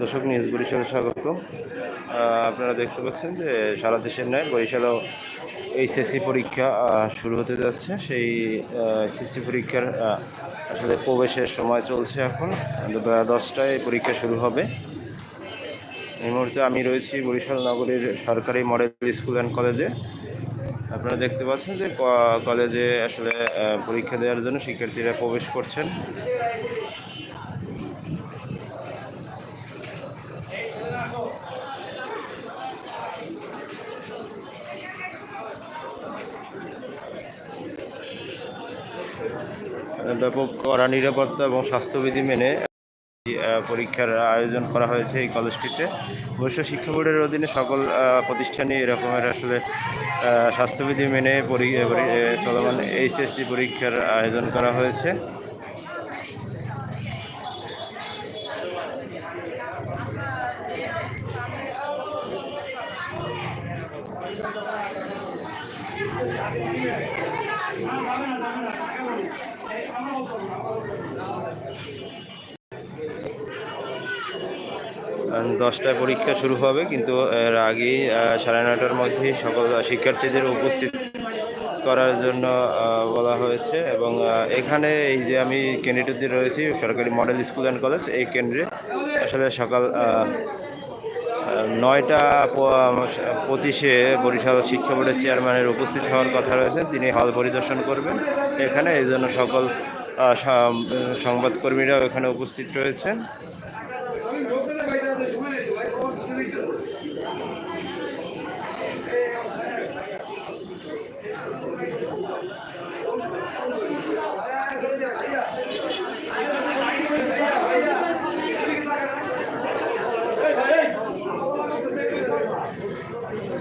দর্শক, নিউজ বরিশালে স্বাগত। আপনারা দেখতে পাচ্ছেন যে সারা দেশের নয় বরিশালেও এইচএসসি পরীক্ষা শুরু হতে যাচ্ছে। সেই এইচএসসি পরীক্ষার আসলে প্রবেশের সময় চলছে এখন। বেলা দশটায় পরীক্ষা শুরু হবে। এই মুহূর্তে আমি রয়েছি বরিশাল নগরীর সরকারি মডেল স্কুল অ্যান্ড কলেজে। আপনারা দেখতে পাচ্ছেন যে কলেজে আসলে পরীক্ষা দেওয়ার জন্য শিক্ষার্থীরা প্রবেশ করছেন। ব্যাপক কড়া নিরাপত্তা এবং স্বাস্থ্যবিধি মেনে পরীক্ষার আয়োজন করা হয়েছে এই কলেজটিতে। অবশ্য শিক্ষা বোর্ডের অধীনে সকল প্রতিষ্ঠানই এরকমের আসলে স্বাস্থ্যবিধি মেনে চলমান এইচএসসি পরীক্ষার আয়োজন করা হয়েছে। আহ, দশটায় পরীক্ষা শুরু হবে, কিন্তু এর আগেই সাড়ে নটার মধ্যেই সকল শিক্ষার্থীদের উপস্থিত করার জন্য বলা হয়েছে এবং এখানে এই যে আমি কেন্দ্রটিতে রয়েছি, সরকারি মডেল স্কুল অ্যান্ড কলেজ, এই কেন্দ্রে আসলে সকাল নয়টা পঁচিশে বরিশাল শিক্ষা বোর্ডের চেয়ারম্যানের উপস্থিত হওয়ার কথা রয়েছে। তিনি হল পরিদর্শন করবেন। এখানে এই জন্য সকল সংবাদকর্মীরাও এখানে উপস্থিত রয়েছেন।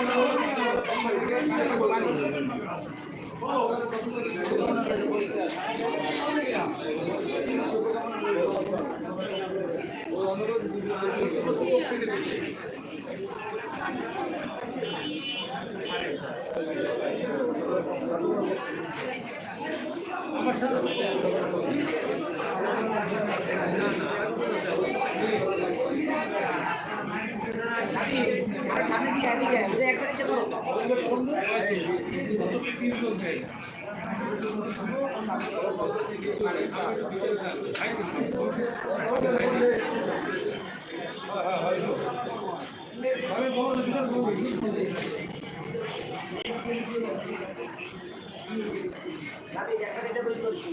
আমার সামনে দিকে এদিকে এক সাইডে করো আমি এক সাইডে বসে করছি